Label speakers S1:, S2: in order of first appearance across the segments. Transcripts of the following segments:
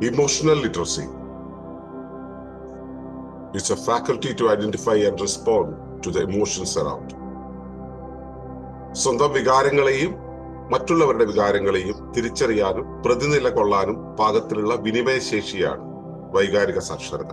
S1: Emotional literacy is a faculty to identify and respond to the emotions around. സ്വന്തം വികാരങ്ങളെയും മറ്റുള്ളവരുടെ വികാരങ്ങളെയും തിരിച്ചറിയാനും പ്രതിനില കൊള്ളാനും പാകത്തിലുള്ള വിനിമയശേഷിയാണ് വൈകാരിക സാക്ഷരത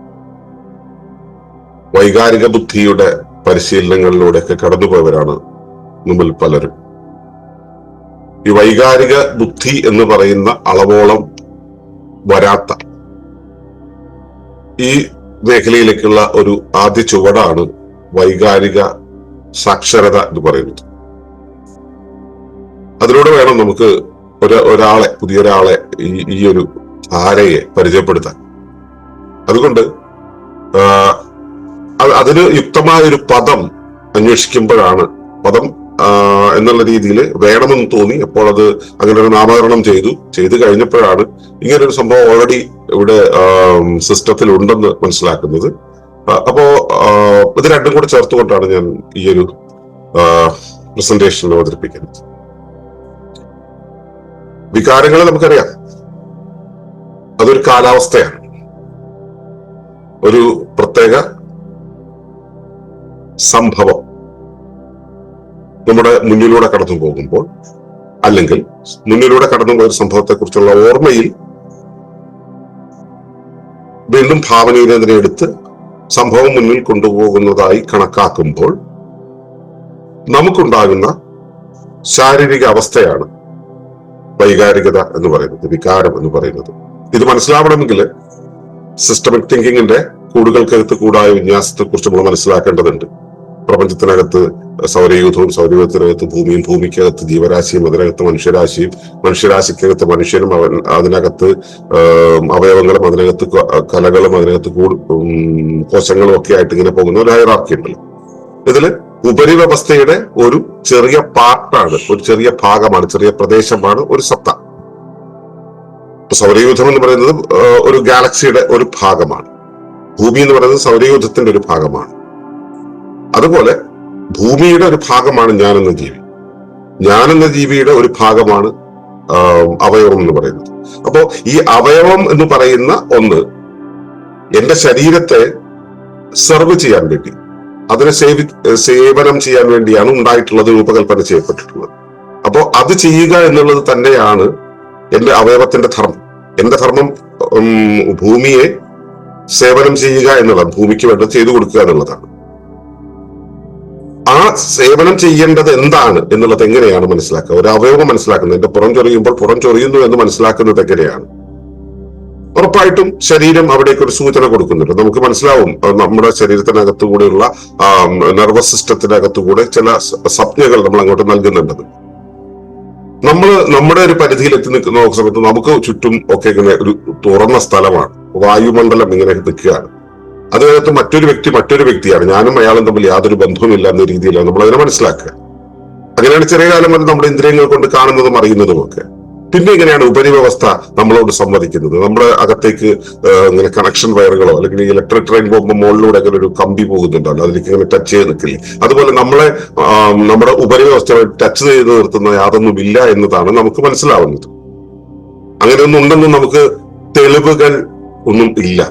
S1: വൈകാരിക ബുദ്ധിയുടെ പരിശീലനങ്ങളിലൂടെയൊക്കെ കടന്നുപോയവരാണ് നമ്മിൽ പലരും. ഈ വൈകാരിക ബുദ്ധി എന്ന് പറയുന്ന അളവോളം വരാത്ത ഈ മേഖലയിലേക്കുള്ള ഒരു ആദ്യ ചുവടാണ് വൈകാരിക സാക്ഷരത എന്ന് പറയുന്നത്. അതിലൂടെ വേണം നമുക്ക് ഒരു ഒരാളെ പുതിയൊരാളെ ഈ ഈ ഒരു ധാരയെ പരിചയപ്പെടുത്താൻ. അതുകൊണ്ട് അതിന് യുക്തമായ ഒരു പദം അന്വേഷിക്കുമ്പോഴാണ്. പദം എന്നുള്ള രീതിയിൽ വേണമെന്ന് തോന്നി. അപ്പോൾ അത് അങ്ങനെ ഒരു നാമകരണം ചെയ്തു. ചെയ്തു കഴിഞ്ഞപ്പോഴാണ് ഇങ്ങനെ ഒരു സംഭവം ഓൾറെഡി ഇവിടെ സിസ്റ്റത്തിൽ ഉണ്ടെന്ന് മനസ്സിലാക്കുന്നത്. അപ്പോ ഇത് രണ്ടും കൂടെ ചേർത്തുകൊണ്ടാണ് ഞാൻ ഈ ഒരു പ്രസന്റേഷൻ അവതരിപ്പിക്കുന്നത്. വികാരങ്ങൾ നമുക്കറിയാം. അതൊരു കാലാവസ്ഥയാണ്. ഒരു പ്രത്യേക സംഭവം നമ്മുടെ മുന്നിലൂടെ കടന്നു പോകുമ്പോൾ അല്ലെങ്കിൽ മുന്നിലൂടെ കടന്നു പോയ ഒരു സംഭവത്തെ കുറിച്ചുള്ള ഓർമ്മയിൽ വീണ്ടും ഭാവനയിൽ അതിനെ എടുത്ത് സംഭവം മുന്നിൽ കൊണ്ടുപോകുന്നതായി കണക്കാക്കുമ്പോൾ നമുക്കുണ്ടാകുന്ന ശാരീരിക അവസ്ഥയാണ് വൈകാരികത എന്ന് പറയുന്നത് വികാരം എന്ന് പറയുന്നത്. ഇത് മനസ്സിലാവണമെങ്കിൽ സിസ്റ്റമിക് തിങ്കിങ്ങിന്റെ കൂടുകൾക്കകത്ത് കൂടായ വിന്യാസത്തെ കുറിച്ച് നമ്മൾ മനസ്സിലാക്കേണ്ടതുണ്ട്. പ്രപഞ്ചത്തിനകത്ത് സൗരയൂഥവും സൗരയൂഥത്തിനകത്ത് ഭൂമിയും ഭൂമിക്കകത്ത് ജീവരാശിയും അതിനകത്ത് മനുഷ്യരാശിയും മനുഷ്യരാശിക്കകത്ത് മനുഷ്യനും അവൻ അതിനകത്ത് അവയവങ്ങളും അതിനകത്ത് കലകളും അതിനകത്ത് കൂടു കോശങ്ങളും ഒക്കെ ആയിട്ട് ഇങ്ങനെ പോകുന്ന ഒരു ഹൈറാർക്കി ഉണ്ടല്ലോ. ഇതിൽ ഉപരിവ്യവസ്ഥയുടെ ഒരു ചെറിയ പാർട്ടാണ് ഒരു ചെറിയ ഭാഗമാണ് ചെറിയ പ്രദേശമാണ് ഒരു സത്ത. സൗരയൂഥം എന്ന് പറയുന്നത് ഒരു ഗാലക്സിയുടെ ഒരു ഭാഗമാണ്. ഭൂമി എന്ന് പറയുന്നത് സൗരയൂഥത്തിന്റെ ഒരു ഭാഗമാണ്. അതുപോലെ ഭൂമിയുടെ ഒരു ഭാഗമാണ് ഞാൻ എന്ന ജീവി. ഞാൻ എന്ന ജീവിയുടെ ഒരു ഭാഗമാണ് അവയവം എന്ന് പറയുന്നത്. അപ്പോ ഈ അവയവം എന്ന് പറയുന്ന ഒന്ന് എന്റെ ശരീരത്തെ സെർവ് ചെയ്യാൻ വേണ്ടി അതിനെ സേവി സേവനം ചെയ്യാൻ വേണ്ടിയാണ് ഉണ്ടായിട്ടുള്ളത് രൂപകൽപ്പന ചെയ്യപ്പെട്ടിട്ടുള്ളത്. അപ്പോ അത് ചെയ്യുക എന്നുള്ളത് തന്നെയാണ് എന്റെ അവയവത്തിന്റെ ധർമ്മം. എന്റെ ധർമ്മം ഭൂമിയെ സേവനം ചെയ്യുക എന്നുള്ളതാണ് ഭൂമിക്ക് വേണ്ടത് ചെയ്തു കൊടുക്കുക എന്നുള്ളതാണ്. സേവനം ചെയ്യേണ്ടത് എന്താണ് എന്നുള്ളത് എങ്ങനെയാണ് മനസ്സിലാക്കുക? ഒരു അവയവം മനസ്സിലാക്കുന്നത്. എന്റെ പുറം ചൊറിയുമ്പോൾ പുറം ചൊറിയുന്നു എന്ന് മനസ്സിലാക്കുന്നത് എങ്ങനെയാണ്? ഉറപ്പായിട്ടും ശരീരം അവിടേക്ക് ഒരു സൂചന കൊടുക്കുന്നുണ്ട്. നമുക്ക് മനസ്സിലാവും നമ്മുടെ ശരീരത്തിനകത്തു കൂടെയുള്ള നെർവസ് സിസ്റ്റത്തിനകത്തു കൂടെ ചില സപ്നകൾ നമ്മൾ അങ്ങോട്ട് നൽകുന്നുണ്ടത് നമ്മൾ നമ്മുടെ ഒരു പരിധിയിൽ എത്തി നിൽക്കുന്ന സമയത്ത് നമുക്ക് ചുറ്റും ഒക്കെ ഇങ്ങനെ ഒരു തുറന്ന സ്ഥലമാണ്. വായുമണ്ഡലം ഇങ്ങനെ നിൽക്കുകയാണ്. അതിനകത്ത് മറ്റൊരു വ്യക്തി മറ്റൊരു വ്യക്തിയാണ്. ഞാനും അയാളും തമ്മിൽ യാതൊരു ബന്ധവുമില്ല എന്ന രീതിയിലാണ് നമ്മൾ അതിനെ മനസ്സിലാക്കുക. അങ്ങനെയാണ് ചെറിയ കാലം വരെ നമ്മുടെ ഇന്ദ്രിയങ്ങൾ കൊണ്ട് കാണുന്നതും അറിയുന്നതും ഒക്കെ. പിന്നെ ഇങ്ങനെയാണ് ഉപരിവ്യവസ്ഥ നമ്മളോട് സംവദിക്കുന്നത്. നമ്മുടെ അകത്തേക്ക് ഇങ്ങനെ കണക്ഷൻ വയറുകളോ അല്ലെങ്കിൽ ഇലക്ട്രിക് ട്രെയിൻ പോകുമ്പോൾ മുകളിലൂടെ അങ്ങനെ ഒരു കമ്പി പോകുന്നുണ്ടല്ലോ. അതിലേക്ക് ഇങ്ങനെ ടച്ച് ചെയ്ത് നിൽക്കില്ലേ? അതുപോലെ നമ്മളെ നമ്മുടെ ഉപരിവ്യവസ്ഥ ടച്ച് ചെയ്ത് നിർത്തുന്ന യാതൊന്നും ഇല്ല എന്നതാണ് നമുക്ക് മനസ്സിലാവുന്നത്. അങ്ങനെയൊന്നും ഉണ്ടെന്നും നമുക്ക് തെളിവുകൾ ഒന്നും ഇല്ല.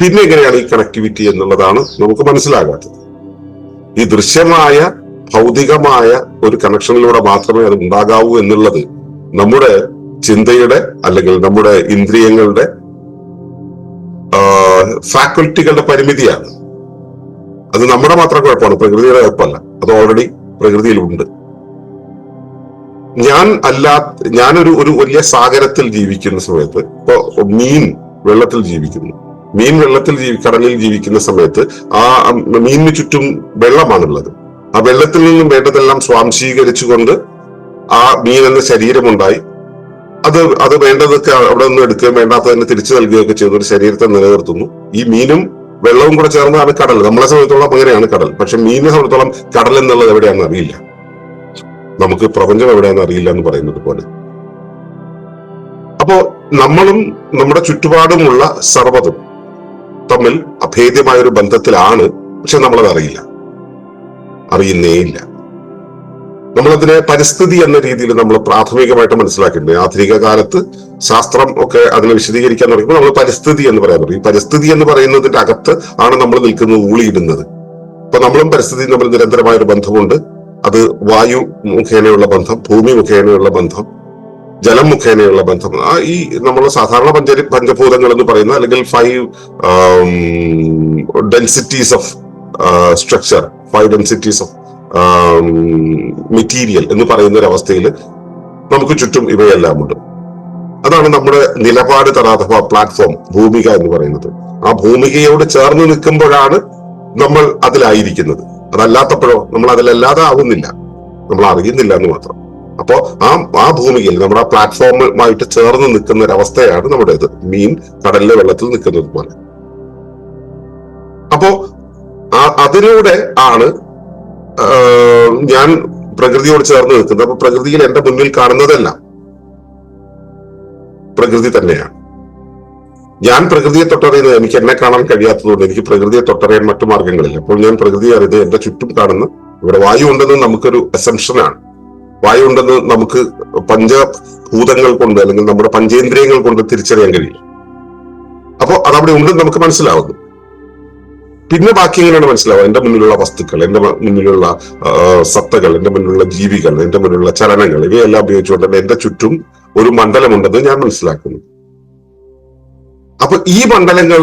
S1: പിന്നെ എങ്ങനെയാണ് ഈ കണക്ടിവിറ്റി എന്നുള്ളതാണ് നമുക്ക് മനസ്സിലാകാത്തത്. ഈ ദൃശ്യമായ ഭൗതികമായ ഒരു കണക്ഷനിലൂടെ മാത്രമേ അത് ഉണ്ടാകാവൂ എന്നുള്ളത് നമ്മുടെ ചിന്തയുടെ അല്ലെങ്കിൽ നമ്മുടെ ഇന്ദ്രിയങ്ങളുടെ ഫാക്കൽറ്റികളുടെ പരിമിതിയാണ്. അത് നമ്മുടെ മാത്രം കുഴപ്പമാണ്. പ്രകൃതിയുടെ കുഴപ്പമല്ല. അത് ഓൾറെഡി പ്രകൃതിയിലുണ്ട്. ഞാൻ അല്ലാ ഞാനൊരു ഒരു വലിയ സാഗരത്തിൽ ജീവിക്കുന്ന സമയത്ത് ഇപ്പൊ മീൻ വെള്ളത്തിൽ ജീവിക്കുന്നു. മീൻ വെള്ളത്തിൽ ജീവി കടലിൽ ജീവിക്കുന്ന സമയത്ത് ആ മീനിന് ചുറ്റും വെള്ളമാണുള്ളത്. ആ വെള്ളത്തിൽ നിന്നും വേണ്ടതെല്ലാം സ്വാംശീകരിച്ചുകൊണ്ട് ആ മീൻ എന്ന ശരീരമുണ്ടായി. അത് അത് വേണ്ടതൊക്കെ അവിടെ നിന്ന് എടുക്കുകയും വേണ്ടാത്തതിനെ തിരിച്ചു നൽകുകയൊക്കെ ചെയ്യുന്ന ഒരു ശരീരത്തെ നിലനിർത്തുന്നു. ഈ മീനും വെള്ളവും കൂടെ ചേർന്നതാണ് കടൽ. നമ്മളെ സംബന്ധിച്ചോളം അങ്ങനെയാണ് കടൽ. പക്ഷെ മീനിനെ സംബന്ധിച്ചോളം കടൽ എന്നുള്ളത് എവിടെയാണെന്ന് അറിയില്ല. നമുക്ക് പ്രപഞ്ചം എവിടെയാണെന്ന് അറിയില്ല എന്ന് പറയുന്നത് പോലെ. അപ്പോ നമ്മളും നമ്മുടെ ചുറ്റുപാടുമുള്ള സർവതും തമ്മിൽ അഭേദ്യമായ ഒരു ബന്ധത്തിലാണ് പക്ഷെ നമ്മളത് അറിയില്ല. അറിയുന്നേയില്ല നമ്മളതിനെ പരിസ്ഥിതി എന്ന രീതിയിൽ നമ്മൾ പ്രാഥമികമായിട്ട് മനസ്സിലാക്കിയിട്ടുണ്ട് ആധുനിക കാലത്ത് ശാസ്ത്രം ഒക്കെ അതിനെ വിശദീകരിക്കാൻ തുടങ്ങുമ്പോൾ നമ്മൾ പരിസ്ഥിതി എന്ന് പറയാൻ തുടങ്ങി. പരിസ്ഥിതി എന്ന് പറയുന്നതിന്റെ അകത്ത് ആണ് നമ്മൾ നിൽക്കുന്നത് ഊളിയിടുന്നത് അപ്പൊ നമ്മളും പരിസ്ഥിതിയും തമ്മിൽ നിരന്തരമായ ഒരു ബന്ധമുണ്ട്. അത് വായു മുഖേനയുള്ള ബന്ധം ഭൂമി മുഖേനയുള്ള ബന്ധം ജലം മുഖേനയുള്ള ബന്ധം. ആ ഈ നമ്മൾ സാധാരണ പഞ്ച പഞ്ചഭൂതങ്ങൾ എന്ന് പറയുന്ന അല്ലെങ്കിൽ five densities of structure five densities of material എന്ന് പറയുന്ന ഒരു അവസ്ഥയിൽ നമുക്ക് ചുറ്റും ഇവയെല്ലാം ഉണ്ട് അതാണ് നമ്മുടെ നിലപാട് തറ അഥവാ പ്ലാറ്റ്ഫോം ഭൂമിക എന്ന് പറയുന്നത്. ആ ഭൂമികയോട് ചേർന്ന് നിൽക്കുമ്പോഴാണ് നമ്മൾ അതിലായിരിക്കുന്നത്. അതല്ലാത്തപ്പോഴോ നമ്മൾ അതിലല്ലാതെ ആവുന്നില്ല നമ്മൾ അറിയുന്നില്ല എന്ന് മാത്രം. അപ്പോ ആ ആ ഭൂമിയിൽ നമ്മുടെ ആ പ്ലാറ്റ്ഫോമുമായിട്ട് ചേർന്ന് നിൽക്കുന്ന ഒരു അവസ്ഥയാണ് നമ്മുടേത്. മീൻ കടലിലെ വെള്ളത്തിൽ നിൽക്കുന്നത് പോലെ. അപ്പോ അതിലൂടെ ആണ് ഞാൻ പ്രകൃതിയോട് ചേർന്ന് നിൽക്കുന്നത്. അപ്പൊ പ്രകൃതിയിൽ എന്റെ മുന്നിൽ കാണുന്നതെല്ലാം പ്രകൃതി തന്നെയാണ്. ഞാൻ പ്രകൃതിയെ തൊട്ടറിയുന്നത് എനിക്ക് എന്നെ കാണാൻ കഴിയാത്തതുകൊണ്ട് എനിക്ക് പ്രകൃതിയെ തൊട്ടറിയാൻ മറ്റു മാർഗങ്ങളില്ല അപ്പോൾ ഞാൻ പ്രകൃതിയെ അറിയുന്നത് എന്റെ ചുറ്റും കാണുന്ന ഇവിടെ വായു ഉണ്ടെന്ന് നമുക്കൊരു അസംഷനാണ് വായു ഉണ്ടെന്ന് നമുക്ക് പഞ്ചഭൂതങ്ങൾ കൊണ്ട് അല്ലെങ്കിൽ നമ്മുടെ പഞ്ചേന്ദ്രിയങ്ങൾ കൊണ്ട് തിരിച്ചറിയാൻ കഴിയും. അപ്പോൾ അതവിടെ ഉണ്ടെന്ന് നമുക്ക് മനസ്സിലാവുന്നു. പിന്നെ ബാക്കി എങ്ങനെയാണ് മനസ്സിലാവുക? എന്റെ മുന്നിലുള്ള വസ്തുക്കൾ എന്റെ മുന്നിലുള്ള സത്തകൾ എന്റെ മുന്നിലുള്ള ജീവികൾ എന്റെ മുന്നിലുള്ള ചലനങ്ങൾ ഇവയെല്ലാം ഉപയോഗിച്ചുകൊണ്ട് തന്നെ എന്റെ ചുറ്റും ഒരു മണ്ഡലമുണ്ടെന്ന് ഞാൻ മനസ്സിലാക്കുന്നു. അപ്പൊ ഈ മണ്ഡലങ്ങൾ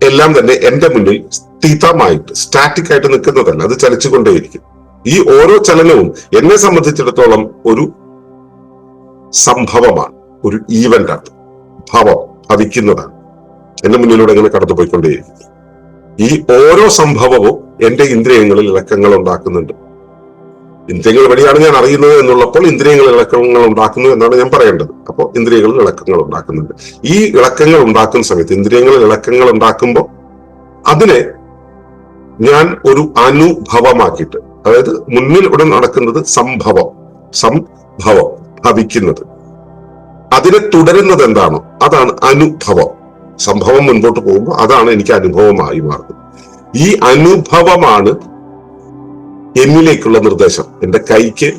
S1: എല്ലാം തന്നെ എന്റെ മുന്നിൽ സ്ഥിതമായിട്ട് സ്റ്റാറ്റിക് ആയിട്ട് നിൽക്കുന്നതല്ല അത് ചലിച്ചുകൊണ്ടേയിരിക്കും. ഈ ഓരോ ചലനവും എന്നെ സംബന്ധിച്ചിടത്തോളം ഒരു സംഭവമാണ് ഒരു ഈവന്റ് ആണ് ഭാവം ഭവിക്കുന്നതാണ്. എന്റെ മുന്നിലൂടെ ഇങ്ങനെ കടന്നുപോയിക്കൊണ്ടേയിരിക്കുന്നു. ഈ ഓരോ സംഭവവും എന്റെ ഇന്ദ്രിയങ്ങളിൽ ഇളക്കങ്ങൾ ഉണ്ടാക്കുന്നുണ്ട്. ഇന്ദ്രിയങ്ങൾ വഴിയാണ് ഞാൻ അറിയുന്നത് എന്നുള്ളപ്പോൾ ഇന്ദ്രിയങ്ങളിൽ ഇളക്കങ്ങൾ ഉണ്ടാക്കുന്നു എന്നാണ് ഞാൻ പറയേണ്ടത്. അപ്പോൾ ഇന്ദ്രിയങ്ങളിൽ ഇളക്കങ്ങൾ ഉണ്ടാക്കുന്നുണ്ട്. ഈ ഇളക്കങ്ങൾ ഉണ്ടാക്കുന്ന സമയത്ത് ഇന്ദ്രിയങ്ങളിൽ ഇളക്കങ്ങൾ ഉണ്ടാക്കുമ്പോൾ അതിനെ ഞാൻ ഒരു അനുഭവമാക്കിയിട്ട് അതായത് മുന്നിൽ ഇവിടെ നടക്കുന്നത് സംഭവം സംഭവം ഭവിക്കുന്നത്. അതിനെ തുടരുന്നത് എന്താണോ? അതാണ് അനുഭവം. സംഭവം മുൻപോട്ട് പോകുമ്പോൾ അതാണ് എനിക്ക് അനുഭവമായി മാറുന്നത്. ഈ അനുഭവമാണ് എന്നിലേക്കുള്ള നിർദ്ദേശം. എന്റെ കൈക്ക്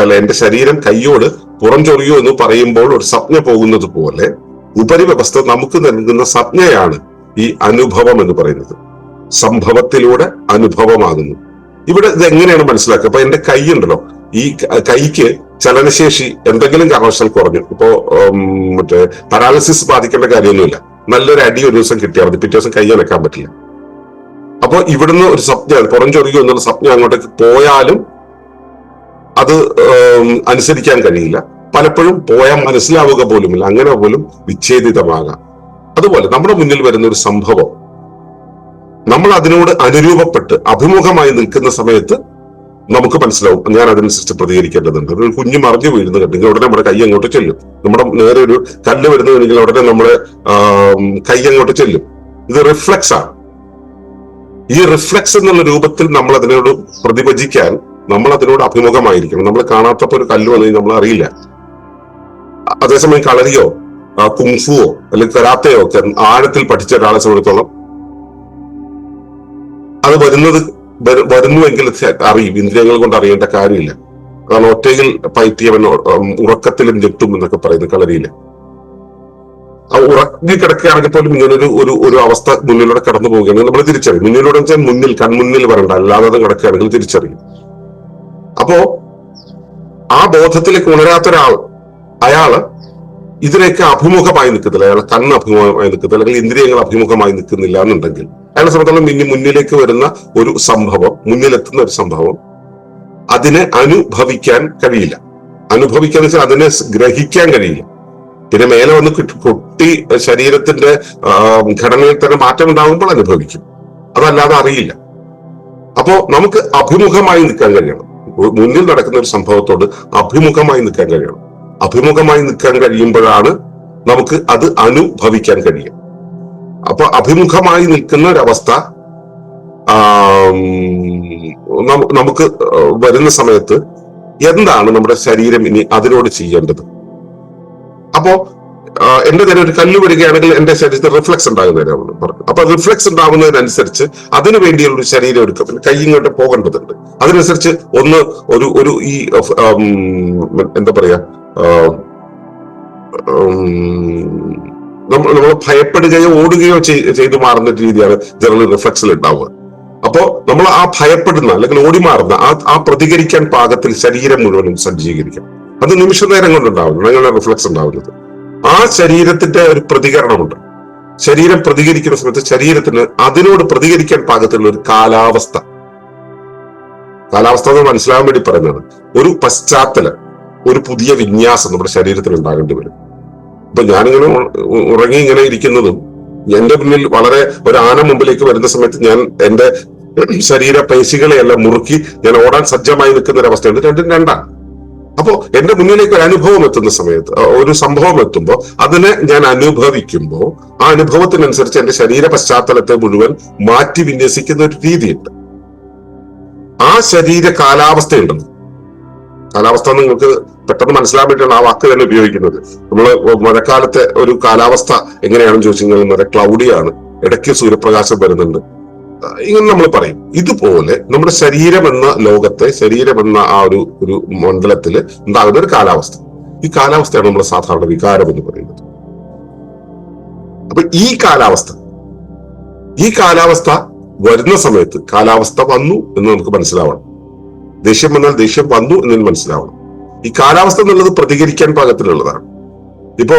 S1: അല്ല എന്റെ ശരീരം കൈയോട് പുറം ചൊറിയോ എന്ന് പറയുമ്പോൾ ഒരു സ്വപ്ന പോകുന്നത് പോലെ ഉപരിവ്യവസ്ഥ നമുക്ക് നൽകുന്ന സ്വപ്നയാണ് ഈ അനുഭവം എന്ന് പറയുന്നത്. സംഭവത്തിലൂടെ അനുഭവമാകുന്നു. ഇവിടെ ഇത് എങ്ങനെയാണ് മനസ്സിലാക്കുക? അപ്പൊ എന്റെ കൈ ഉണ്ടല്ലോ. ഈ കൈക്ക് ചലനശേഷി എന്തെങ്കിലും കാരണവശാൽ കുറഞ്ഞു. ഇപ്പോ മറ്റേ പരാലിസിസ് ബാധിക്കേണ്ട കാര്യമൊന്നുമില്ല. നല്ലൊരു അടി ഒരു ദിവസം കിട്ടിയാൽ മതി. പിറ്റേ ദിവസം കൈ അനക്കാൻ പറ്റില്ല. അപ്പോ ഇവിടുന്ന് ഒരു സ്വപ്ന പുറം ചൊറിയോ എന്നുള്ള സ്വപ്നം അങ്ങോട്ടേക്ക് പോയാലും അത് അനുസരിക്കാൻ കഴിയില്ല. പലപ്പോഴും പോയാൽ മനസ്സിലാവുക പോലുമില്ല. അങ്ങനെ പോലും വിച്ഛേദിതമാകാം. അതുപോലെ നമ്മുടെ മുന്നിൽ വരുന്ന ഒരു സംഭവം. നമ്മൾ അതിനോട് അനുരൂപപ്പെട്ട് അഭിമുഖമായി നിൽക്കുന്ന സമയത്ത് നമുക്ക് മനസ്സിലാവും ഞാൻ അതിനനുസരിച്ച് പ്രതികരിക്കേണ്ടതുണ്ട്. ഒരു കുഞ്ഞു മറിഞ്ഞു വീഴുന്നു കണ്ടെങ്കിൽ ഉടനെ നമ്മുടെ കൈ അങ്ങോട്ട് ചെല്ലും. നമ്മുടെ നേരെ ഒരു കല്ല് വരുന്നതെങ്കിൽ ഉടനെ നമ്മുടെ കൈ അങ്ങോട്ട് ചെല്ലും. ഇത് റിഫ്ലക്സ് ആണ്. ഈ റിഫ്ലക്സ് എന്നുള്ള രൂപത്തിൽ നമ്മൾ അതിനോട് പ്രതിഭജിക്കാൻ നമ്മൾ അതിനോട് അഭിമുഖമായിരിക്കണം. നമ്മൾ കാണാത്തപ്പോ ഒരു കല്ല് വന്നു നമ്മൾ അറിയില്ല. അതേസമയം കളരിയോ കുംഫുവോ അല്ലെങ്കിൽ കരാത്തയോ ഒക്കെ ആഴത്തിൽ പഠിച്ച ഒരാളെ സംബന്ധിച്ചോളം വരുന്നത് വരുന്നുവെങ്കിൽ അറിയും. ഇന്ദ്രിയങ്ങൾ കൊണ്ട് അറിയേണ്ട കാര്യമില്ല. കാരണം ഒറ്റയിൽ പയറ്റിയവൻ ഉം, ഉറക്കത്തിലും ഞെട്ടും എന്നൊക്കെ പറയുന്നു കളരിയിൽ. ആ ഉറങ്ങി കിടക്കുകയാണെങ്കിൽ പോലും ഇങ്ങനൊരു ഒരു ഒരു അവസ്ഥ മുന്നിലൂടെ കടന്നു പോവുകയാണെങ്കിൽ നമ്മൾ തിരിച്ചറിയും. മുന്നിലൂടെ വെച്ചാൽ മുന്നിൽ കൺമുന്നിൽ വരണ്ട. അല്ലാതെ കിടക്കുകയാണെങ്കിൽ തിരിച്ചറിയും. അപ്പോ ആ ബോധത്തിലേക്ക് ഉണരാത്ത ഒരാൾ അയാൾ ഇതിലേക്ക് അഭിമുഖമായി നിൽക്കുന്നില്ല അയാളെ കണ്ണ് അഭിമുഖമായി നിൽക്കുന്നില്ല അല്ലെങ്കിൽ ഇന്ദ്രിയങ്ങൾ അഭിമുഖമായി നിൽക്കുന്നില്ല എന്നുണ്ടെങ്കിൽ. അയാളെ സംബന്ധിച്ചോളം ഇനി മുന്നിലേക്ക് വരുന്ന ഒരു സംഭവം മുന്നിലെത്തുന്ന ഒരു സംഭവം അതിനെ അനുഭവിക്കാൻ കഴിയില്ല. അനുഭവിക്കാന്ന് വെച്ചാൽ അതിനെ ഗ്രഹിക്കാൻ കഴിയില്ല. പിന്നെ മേലെ വന്ന് കൊട്ടി ശരീരത്തിന്റെ ഘടനയിൽ തന്നെ മാറ്റം ഉണ്ടാകുമ്പോൾ അനുഭവിക്കും. അതല്ലാതെ അറിയില്ല. അപ്പോ നമുക്ക് അഭിമുഖമായി നിൽക്കാൻ കഴിയണം. മുന്നിൽ നടക്കുന്ന ഒരു സംഭവത്തോട് അഭിമുഖമായി നിൽക്കാൻ കഴിയണം. അഭിമുഖമായി നിൽക്കാൻ കഴിയുമ്പോഴാണ് നമുക്ക് അത് അനുഭവിക്കാൻ കഴിയും അപ്പൊ അഭിമുഖമായി നിൽക്കുന്ന ഒരവസ്ഥ നമുക്ക് വരുന്ന സമയത്ത് എന്താണ് നമ്മുടെ ശരീരം ഇനി അതിനോട് ചെയ്യേണ്ടത്? അപ്പോ എന്റെ തന്നെ ഒരു കല്ല് വരികയാണെങ്കിൽ എന്റെ ശരീരത്തിൽ റിഫ്ലക്സ് ഉണ്ടാകുന്നതിനാണ് പറഞ്ഞു. അപ്പൊ റിഫ്ലക്സ് ഉണ്ടാകുന്നതിനനുസരിച്ച് അതിനു വേണ്ടിയുള്ള ഒരു ശരീരം എടുക്കും പിന്നെ കൈ ഇങ്ങോട്ട് പോകേണ്ടതുണ്ട്. അതിനനുസരിച്ച് ഒന്ന് ഒരു ഒരു ഈ എന്താ പറയാ നമ്മൾ ഭയപ്പെടുകയോ ഓടുകയോ ചെയ്- ചെയ്തു മാറുന്ന രീതിയാണ് ജനറൽ റിഫ്ലക്സിൽ ഉണ്ടാവുക. അപ്പോ നമ്മൾ ആ ഭയപ്പെടുന്ന അല്ലെങ്കിൽ ഓടി മാറുന്ന ആ ആ പ്രതികരിക്കാൻ പാകത്തിൽ ശരീരം മുഴുവനും സജ്ജീകരിക്കണം അത് നിമിഷ നേരം കൊണ്ടുണ്ടാവുന്നു അങ്ങനെ റിഫ്ലക്സ് ഉണ്ടാവുന്നത്. ആ ശരീരത്തിന്റെ ഒരു പ്രതികരണമുണ്ട്. ശരീരം പ്രതികരിക്കുന്ന സമയത്ത് ശരീരത്തിന് അതിനോട് പ്രതികരിക്കാൻ പാകത്തിലുള്ള ഒരു കാലാവസ്ഥ. കാലാവസ്ഥ എന്ന് മനസ്സിലാവാൻ വേണ്ടി പറയുന്നത് ഒരു പശ്ചാത്തലം. ഒരു പുതിയ വിന്യാസം നമ്മുടെ ശരീരത്തിൽ ഉണ്ടാകേണ്ടി വരും. ഇപ്പൊ ഞാനിങ്ങനെ ഉറങ്ങി ഇങ്ങനെ ഇരിക്കുന്നതും എന്റെ മുന്നിൽ വളരെ ഒരു ആന മുമ്പിലേക്ക് വരുന്ന സമയത്ത് ഞാൻ എന്റെ ശരീര പേശികളെയെല്ലാം മുറുക്കി ഞാൻ ഓടാൻ സജ്ജമായി നിൽക്കുന്ന ഒരു അവസ്ഥയുണ്ട് രണ്ടും രണ്ടാണ്. അപ്പോ എന്റെ മുന്നിലേക്ക് ഒരു അനുഭവം എത്തുന്ന സമയത്ത് ഒരു സംഭവം എത്തുമ്പോൾ അതിനെ ഞാൻ അനുഭവിക്കുമ്പോൾ ആ അനുഭവത്തിനനുസരിച്ച് എന്റെ ശരീര പശ്ചാത്തലത്തെ മുഴുവൻ മാറ്റി വിന്യസിക്കുന്ന ഒരു രീതിയുണ്ട്. ആ ശരീര കാലാവസ്ഥയുണ്ടെന്ന്. കാലാവസ്ഥ നിങ്ങൾക്ക് പെട്ടെന്ന് മനസ്സിലാൻ വേണ്ടിയാണ് ആ വാക്ക് തന്നെ ഉപയോഗിക്കുന്നത്. നമ്മൾ മഴക്കാലത്തെ ഒരു കാലാവസ്ഥ എങ്ങനെയാണെന്ന് ചോദിച്ചു കഴിഞ്ഞാൽ മഴ ക്ലൗഡിയാണ് ഇടയ്ക്ക് സൂര്യപ്രകാശം വരുന്നുണ്ട്. ഇങ്ങനെ നമ്മൾ പറയും. ഇതുപോലെ നമ്മുടെ ശരീരം എന്ന ലോകത്തെ ശരീരം എന്ന ആ ഒരു ഒരു മണ്ഡലത്തിൽ ഉണ്ടാകുന്ന ഒരു കാലാവസ്ഥ. ഈ കാലാവസ്ഥയാണ് നമ്മുടെ സാധാരണ വികാരം എന്ന് പറയുന്നത്. അപ്പൊ ഈ കാലാവസ്ഥ ഈ കാലാവസ്ഥ വരുന്ന സമയത്ത് കാലാവസ്ഥ വന്നു എന്ന് നമുക്ക് മനസ്സിലാവണം. ദേഷ്യം വന്നാൽ ദേഷ്യം വന്നു എന്ന് മനസ്സിലാവണം. ഈ കാലാവസ്ഥ എന്നുള്ളത് പ്രതികരിക്കാൻ പാകത്തിലുള്ളതാണ്. ഇപ്പോ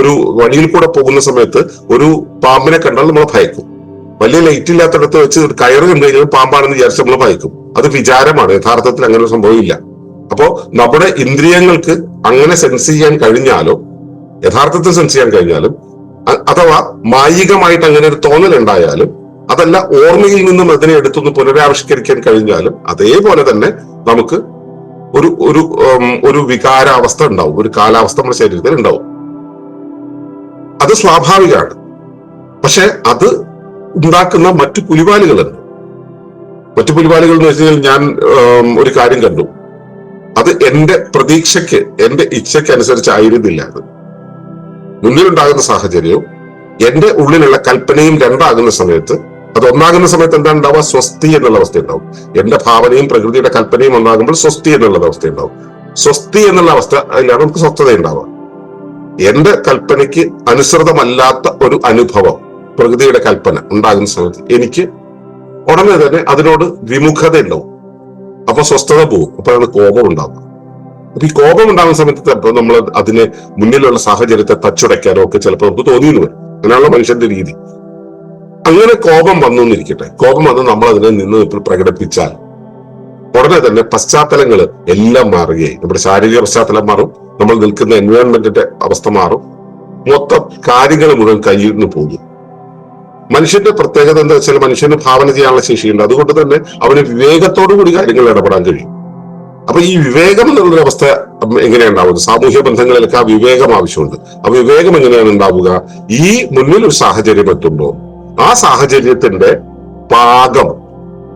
S1: ഒരു വഴിയിൽ കൂടെ പോകുന്ന സമയത്ത് ഒരു പാമ്പിനെ കണ്ടാൽ നമ്മൾ ഭയക്കും. വലിയ ലൈറ്റ് ഇല്ലാത്തടത്ത് വെച്ച് ഒരു കയറ് കഴിഞ്ഞാൽ പാമ്പാണെന്ന് വിചാരിച്ച് നമ്മൾ ഭയക്കും. അത് വിചാരമാണ്. യഥാർത്ഥത്തിൽ അങ്ങനെ ഒരു സംഭവമില്ല. അപ്പോ നമ്മുടെ ഇന്ദ്രിയങ്ങൾക്ക് അങ്ങനെ സെൻസ് ചെയ്യാൻ കഴിഞ്ഞാലോ യഥാർത്ഥത്തിൽ സെൻസ് ചെയ്യാൻ കഴിഞ്ഞാലും അഥവാ മായികമായിട്ട് അങ്ങനെ ഒരു തോന്നൽ ഉണ്ടായാലും അതല്ല ഓർമ്മയിൽ നിന്നും അതിനെ എടുത്തൊന്ന് പുനരാവിഷ്കരിക്കാൻ കഴിഞ്ഞാലും അതേപോലെ തന്നെ നമുക്ക് ഒരു ഒരു ഒരു വികാരാവസ്ഥ ഉണ്ടാവും. ഒരു കാലാവസ്ഥ നമ്മുടെ ശരീരത്തിൽ ഉണ്ടാവും. അത് സ്വാഭാവികമാണ്. പക്ഷെ അത് ഉണ്ടാക്കുന്ന മറ്റു പുലിവാലുകളുണ്ട്. മറ്റു പുലിവാലുകൾ എന്ന് വെച്ച് കഴിഞ്ഞാൽ ഞാൻ ഒരു കാര്യം കണ്ടു. അത് എന്റെ പ്രതീക്ഷയ്ക്ക് എന്റെ ഇച്ഛയ്ക്ക് അനുസരിച്ചായിരുന്നില്ല അത്. മുന്നിലുണ്ടാകുന്ന സാഹചര്യവും എന്റെ ഉള്ളിലുള്ള കൽപ്പനയും രണ്ടാകുന്ന സമയത്ത് അത് ഒന്നാകുന്ന സമയത്ത് എന്താ ഉണ്ടാവുക സ്വസ്തി എന്നുള്ള അവസ്ഥ ഉണ്ടാവും എന്റെ ഭാവനയും പ്രകൃതിയുടെ കൽപ്പനയും ഒന്നാകുമ്പോൾ സ്വസ്തി എന്നുള്ള അവസ്ഥ ഉണ്ടാവും സ്വസ്തി എന്നുള്ള അവസ്ഥ അതിലാണ് നമുക്ക് സ്വസ്ഥത ഉണ്ടാവുക. എന്റെ കൽപ്പനയ്ക്ക് അനുസൃതമല്ലാത്ത ഒരു അനുഭവം പ്രകൃതിയുടെ കൽപ്പന ഉണ്ടാകുന്ന സമയത്ത് എനിക്ക് ഉടനെ തന്നെ അതിനോട് വിമുഖത ഉണ്ടാവും അപ്പൊ സ്വസ്ഥത പോകും. അപ്പോഴാണ് കോപം ഉണ്ടാവുക. അപ്പൊ ഈ കോപം ഉണ്ടാകുന്ന സമയത്ത് നമ്മൾ അതിന് മുന്നിലുള്ള സാഹചര്യത്തെ തച്ചുടയ്ക്കാനോ ഒക്കെ ചിലപ്പോൾ നമുക്ക് തോന്നിയെന്ന് വരും. അങ്ങനെയുള്ള മനുഷ്യന്റെ രീതി. അങ്ങനെ കോപം വന്നു എന്നിരിക്കട്ടെ. കോപം വന്ന് നമ്മൾ അതിനെ നിന്ന് പ്രകടിപ്പിച്ചാൽ ഉടനെ തന്നെ പശ്ചാത്തലങ്ങൾ എല്ലാം മാറുകയായി. നമ്മുടെ ശാരീരിക പശ്ചാത്തലം മാറും നമ്മൾ നിൽക്കുന്ന എൻവയോൺമെന്റിന്റെ അവസ്ഥ മാറും. മൊത്തം കാര്യങ്ങൾ മുഴുവൻ കയ്യിൽ പോകും. മനുഷ്യന്റെ പ്രത്യേകത എന്താ വെച്ചാൽ മനുഷ്യന് ഭാവന ചെയ്യാനുള്ള ശേഷിയുണ്ട്. അതുകൊണ്ട് തന്നെ അവന് വിവേകത്തോടു കൂടി കാര്യങ്ങൾ ഇടപെടാൻ കഴിയും. അപ്പൊ ഈ വിവേകം എന്നുള്ളൊരു അവസ്ഥ എങ്ങനെയാണ് ഉണ്ടാവുന്നത്? സാമൂഹ്യ ബന്ധങ്ങളിലൊക്കെ ആ വിവേകം ആവശ്യമുണ്ട്. ആ വിവേകം എങ്ങനെയാണ് ഉണ്ടാവുക? ഈ മുന്നിൽ ഒരു സാഹചര്യം എത്തുമ്പോൾ ആ സാഹചര്യത്തിന്റെ പാകം.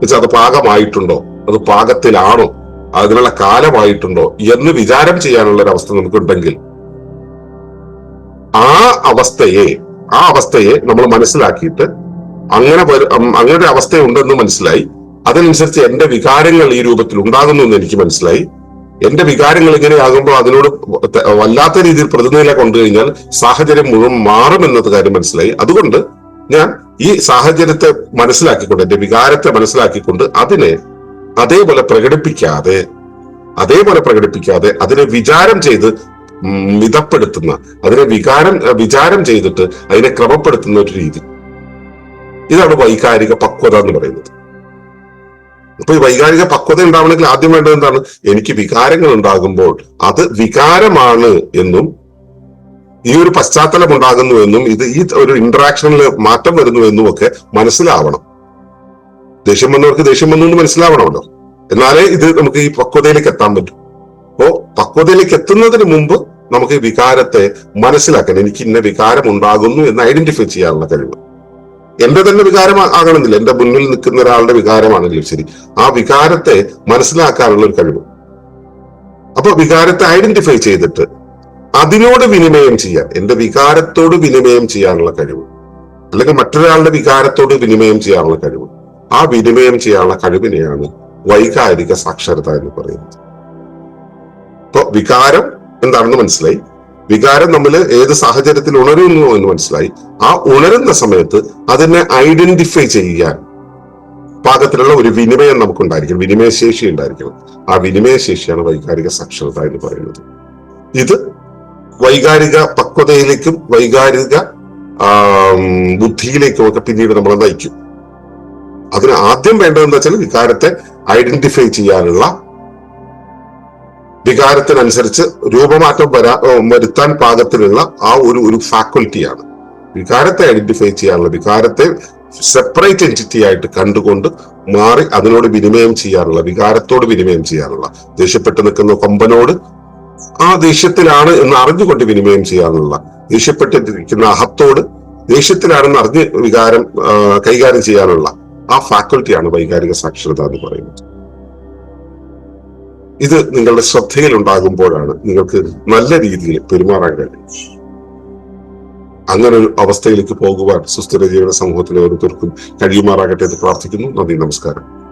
S1: വെച്ചാൽ അത് പാകമായിട്ടുണ്ടോ? അത് പാകത്തിലാണോ? അതിനുള്ള കാലമായിട്ടുണ്ടോ? എന്ന് വിചാരം ചെയ്യാനുള്ള ഒരു അവസ്ഥ നമുക്കുണ്ടെങ്കിൽ ആ അവസ്ഥയെ ആ അവസ്ഥയെ നമ്മൾ മനസ്സിലാക്കിയിട്ട് അങ്ങനെ അങ്ങനെ ഒരു അവസ്ഥയുണ്ടെന്ന് മനസ്സിലായി. അതിനനുസരിച്ച് എന്റെ വികാരങ്ങൾ ഈ രൂപത്തിൽ ഉണ്ടാകുന്നു എന്ന് എനിക്ക് മനസ്സിലായി. എന്റെ വികാരങ്ങൾ ഇങ്ങനെയാകുമ്പോൾ അതിനോട് വല്ലാത്ത രീതിയിൽ പ്രതിനിധിയിലേക്ക് കൊണ്ടുകഴിഞ്ഞാൽ സാഹചര്യം മുഴുവൻ മാറും മാറുമെന്നത് കാര്യം മനസ്സിലായി. അതുകൊണ്ട് ഞാൻ ഈ സാഹചര്യത്തെ മനസ്സിലാക്കിക്കൊണ്ട് എന്റെ വികാരത്തെ മനസ്സിലാക്കിക്കൊണ്ട് അതിനെ അതേപോലെ പ്രകടിപ്പിക്കാതെ അതേപോലെ പ്രകടിപ്പിക്കാതെ അതിനെ വിചാരം ചെയ്ത് മിതപ്പെടുത്തുന്ന അതിനെ വികാരം വിചാരം ചെയ്തിട്ട് അതിനെ ക്രമപ്പെടുത്തുന്ന ഒരു രീതി. ഇതാണ് വൈകാരിക പക്വത എന്ന് പറയുന്നത്. അപ്പൊ ഈ വൈകാരിക പക്വത ഉണ്ടാവണമെങ്കിൽ ആദ്യം വേണ്ടത് എന്താണ്? എനിക്ക് വികാരങ്ങൾ ഉണ്ടാകുമ്പോൾ അത് വികാരമാണ് എന്നും ഈ ഒരു പശ്ചാത്തലം ഉണ്ടാകുന്നു എന്നും ഇത് ഈ ഒരു ഇന്ററാക്ഷനിൽ മാറ്റം വരുന്നു എന്നും ഒക്കെ മനസ്സിലാവണം. ദേഷ്യം വന്നവർക്ക് ദേഷ്യം വന്നു എന്ന് മനസ്സിലാവണമല്ലോ. എന്നാലേ ഇത് നമുക്ക് ഈ പക്വതയിലേക്ക് എത്താൻ പറ്റും. അപ്പോ പക്വതയിലേക്ക് എത്തുന്നതിന് മുമ്പ് നമുക്ക് വികാരത്തെ മനസ്സിലാക്കാൻ എനിക്ക് ഇന്ന വികാരം ഉണ്ടാകുന്നു എന്ന് ഐഡന്റിഫൈ ചെയ്യാനുള്ള കഴിവ്. എന്റെ തന്നെ വികാരം ആകണമെന്നില്ല. എന്റെ മുന്നിൽ നിൽക്കുന്ന ഒരാളുടെ വികാരമാണെങ്കിലും ശരി. ആ വികാരത്തെ മനസ്സിലാക്കാനുള്ള ഒരു കഴിവ്. അപ്പൊ വികാരത്തെ ഐഡന്റിഫൈ ചെയ്തിട്ട് അതിനോട് വിനിമയം ചെയ്യാൻ എന്റെ വികാരത്തോട് വിനിമയം ചെയ്യാനുള്ള കഴിവ് അല്ലെങ്കിൽ മറ്റൊരാളുടെ വികാരത്തോട് വിനിമയം ചെയ്യാനുള്ള കഴിവ് ആ വിനിമയം ചെയ്യാനുള്ള കഴിവിനെയാണ് വൈകാരിക സാക്ഷരത എന്ന് പറയുന്നത്. ഇപ്പൊ വികാരം എന്താണെന്ന് മനസ്സിലായി? വികാരം നമ്മൾ ഏത് സാഹചര്യത്തിൽ ഉണരുന്നു എന്ന് മനസ്സിലായി? ആ ഉണരുന്ന സമയത്ത് അതിനെ ഐഡന്റിഫൈ ചെയ്യാൻ പാകത്തിലുള്ള ഒരു വിനിമയം നമുക്കുണ്ടായിരിക്കണം വിനിമയ ശേഷി ഉണ്ടായിരിക്കണം. ആ വിനിമയശേഷിയാണ് വൈകാരിക സാക്ഷരത എന്ന് പറയുന്നത്. ഇത് വൈകാരിക പക്വതയിലേക്കും വൈകാരിക ബുദ്ധിയിലേക്കും ഒക്കെ പിന്നീട് നമ്മളെ നയിക്കും. അതിന് ആദ്യം വേണ്ടതെന്ന് വെച്ചാൽ വികാരത്തെ ഐഡന്റിഫൈ ചെയ്യാനുള്ള വികാരത്തിനനുസരിച്ച് രൂപമാറ്റം വരാ വരുത്താൻ പാകത്തിലുള്ള ആ ഒരു ഒരു ഫാക്കൽറ്റിയാണ് വികാരത്തെ ഐഡന്റിഫൈ ചെയ്യാനുള്ള വികാരത്തെ സെപ്പറേറ്റ് എന്റിറ്റി ആയിട്ട് കണ്ടുകൊണ്ട് മാറി അതിനോട് വിനിമയം ചെയ്യാനുള്ള വികാരത്തോട് വിനിമയം ചെയ്യാനുള്ള ദേഷ്യപ്പെട്ട് നിൽക്കുന്ന കൊമ്പനോട് ആ ദേഷ്യത്തിലാണ് എന്ന് അറിഞ്ഞുകൊണ്ട് വിനിമയം ചെയ്യാനുള്ള ദേഷ്യപ്പെട്ടിരിക്കുന്ന അഹത്തോട് ദേഷ്യത്തിലാണെന്ന് അറിഞ്ഞ് വികാരം കൈകാര്യം ചെയ്യാനുള്ള ആ ഫാക്കൽറ്റിയാണ് വൈകാരിക സാക്ഷരത എന്ന് പറയുന്നത്. ഇത് നിങ്ങളുടെ ശ്രദ്ധയിൽ ഉണ്ടാകുമ്പോഴാണ് നിങ്ങൾക്ക് നല്ല രീതിയിൽ പെരുമാറാൻ കഴിയും അങ്ങനെ ഒരു അവസ്ഥയിലേക്ക് പോകുവാൻ സുസ്ഥിര ജീവിത സമൂഹത്തിലെ ഓരോരുത്തർക്കും കഴിയുമാറാകട്ടെ എന്ന് പ്രാർത്ഥിക്കുന്നു. നന്ദി നമസ്കാരം.